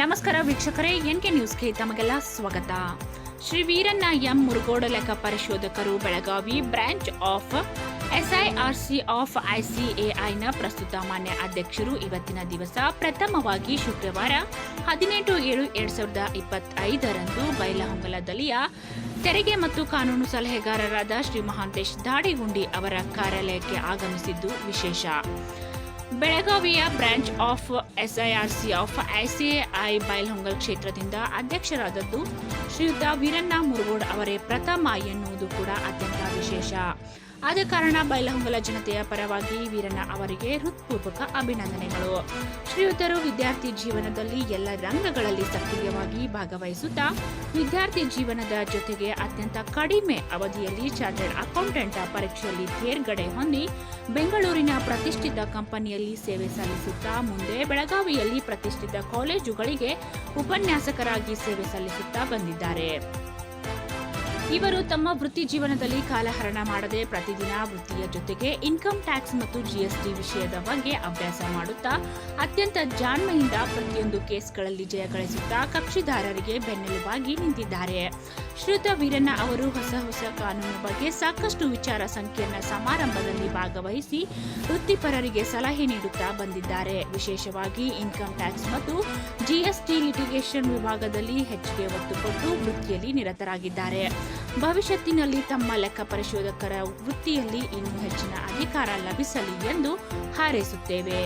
ನಮಸ್ಕಾರ ವೀಕ್ಷಕರೇ N K ನ್ಯೂಸ್ಗೆ ತಮಗೆಲ್ಲ ಸ್ವಾಗತ. ಶ್ರೀ ವೀರಣ್ಣ ಎಂ ಮುರುಗೋಡ ಲೆಕ್ಕ ಪರಿಶೋಧಕರು Belagavi branch of SIRC of ಐಸಿಎಐನ ಪ್ರಸ್ತುತ ಮಾನ್ಯ ಅಧ್ಯಕ್ಷರು ಇವತ್ತಿನ ದಿವಸ ಪ್ರಥಮವಾಗಿ ಶುಕ್ರವಾರ ಹದಿನೆಂಟು ಏಳು ಎರಡ್ ಸಾವಿರದ ಇಪ್ಪತ್ತೈದರಂದು ಬೈಲಹೊಂಗಲದಲ್ಲಿಯ ತೆರಿಗೆ ಮತ್ತು ಕಾನೂನು ಸಲಹೆಗಾರರಾದ ಶ್ರೀ ಮಹಾಂತೇಶ್ ದಾಡಿಗುಂಡಿ ಅವರ ಕಾರ್ಯಾಲಯಕ್ಕೆ ಆಗಮಿಸಿದ್ದು ವಿಶೇಷ. ಬೆಳಗಾವಿಯ branch of SIRC of ICI Bailhongal ಕ್ಷೇತ್ರದಿಂದ ಅಧ್ಯಕ್ಷರಾದದ್ದು ಶ್ರೀಯುತ ವೀರಣ್ಣ ಮುರುಗೋಡ್ ಅವರೇ. ಪ್ರಥಮ ಎನ್ನುವುದು ಕೂಡ ಅತ್ಯಂತ ವಿಶೇಷ. ಆದ ಕಾರಣ ಬೈಲಹೊಂಗಲ ಜನತೆಯ ಪರವಾಗಿ ವೀರಣ್ಣ ಅವರಿಗೆ ಹೃತ್ಪೂರ್ವಕ ಅಭಿನಂದನೆಗಳು. ಶ್ರೀಯುತರು ವಿದ್ಯಾರ್ಥಿ ಜೀವನದಲ್ಲಿ ಎಲ್ಲ ರಂಗಗಳಲ್ಲಿ ಸಕ್ರಿಯವಾಗಿ ಭಾಗವಹಿಸುತ್ತಾ, ವಿದ್ಯಾರ್ಥಿ ಜೀವನದ ಜೊತೆಗೆ ಅತ್ಯಂತ ಕಡಿಮೆ ಅವಧಿಯಲ್ಲಿ ಚಾರ್ಟರ್ಡ್ ಅಕೌಂಟೆಂಟ್ ಪರೀಕ್ಷೆಯಲ್ಲಿ ತೇರ್ಗಡೆ ಹೊಂದಿ, ಬೆಂಗಳೂರಿನ ಪ್ರತಿಷ್ಠಿತ ಕಂಪನಿಯಲ್ಲಿ ಸೇವೆ ಸಲ್ಲಿಸುತ್ತಾ, ಮುಂದೆ ಬೆಳಗಾವಿಯಲ್ಲಿ ಪ್ರತಿಷ್ಠಿತ ಕಾಲೇಜುಗಳಿಗೆ ಉಪನ್ಯಾಸಕರಾಗಿ ಸೇವೆ ಸಲ್ಲಿಸುತ್ತಾ ಬಂದಿದ್ದಾರೆ. ಇವರು ತಮ್ಮ ವೃತ್ತಿ ಜೀವನದಲ್ಲಿ ಕಾಲಹರಣ ಮಾಡದೆ ಪ್ರತಿದಿನ ವೃತ್ತಿಯ ಜೊತೆಗೆ ಇನ್ಕಮ್ ಟ್ಯಾಕ್ಸ್ ಮತ್ತು ಜಿಎಸ್ಟಿ ವಿಷಯದ ಬಗ್ಗೆ ಅಭ್ಯಾಸ ಮಾಡುತ್ತಾ, ಅತ್ಯಂತ ಜಾಣ್ಮೆಯಿಂದ ಪ್ರತಿಯೊಂದು ಕೇಸ್ಗಳಲ್ಲಿ ಜಯ ಗಳಿಸುತ್ತಾ ಕಕ್ಷಿದಾರರಿಗೆ ಬೆನ್ನೆಲುಬಾಗಿ ನಿಂತಿದ್ದಾರೆ. ಶ್ರುತ ವೀರಣ್ಣ ಅವರು ಹೊಸ ಹೊಸ ಕಾನೂನು ಬಗ್ಗೆ ಸಾಕಷ್ಟು ವಿಚಾರ ಸಂಕಿರಣ ಸಮಾರಂಭದಲ್ಲಿ ಭಾಗವಹಿಸಿ ವೃತ್ತಿಪರರಿಗೆ ಸಲಹೆ ನೀಡುತ್ತಾ ಬಂದಿದ್ದಾರೆ. ವಿಶೇಷವಾಗಿ ಇನ್ಕಮ್ ಟ್ಯಾಕ್ಸ್ ಮತ್ತು ಜಿಎಸ್ಟಿ ಲಿಟಿಗೇಷನ್ ವಿಭಾಗದಲ್ಲಿ ಹೆಚ್ಚಿಗೆ ಒತ್ತು ಕೊಟ್ಟು ವೃತ್ತಿಯಲ್ಲಿ ನಿರತರಾಗಿದ್ದಾರೆ. ಭವಿಷ್ಯತ್ತಿನಲ್ಲಿ ತಮ್ಮ ಲೆಕ್ಕ ಪರಿಶೋಧಕರ ವೃತ್ತಿಯಲ್ಲಿ ಇನ್ನೂ ಹೆಚ್ಚಿನ ಅಧಿಕಾರ ಲಭಿಸಲಿ ಎಂದು ಹಾರೈಸುತ್ತೇವೆ.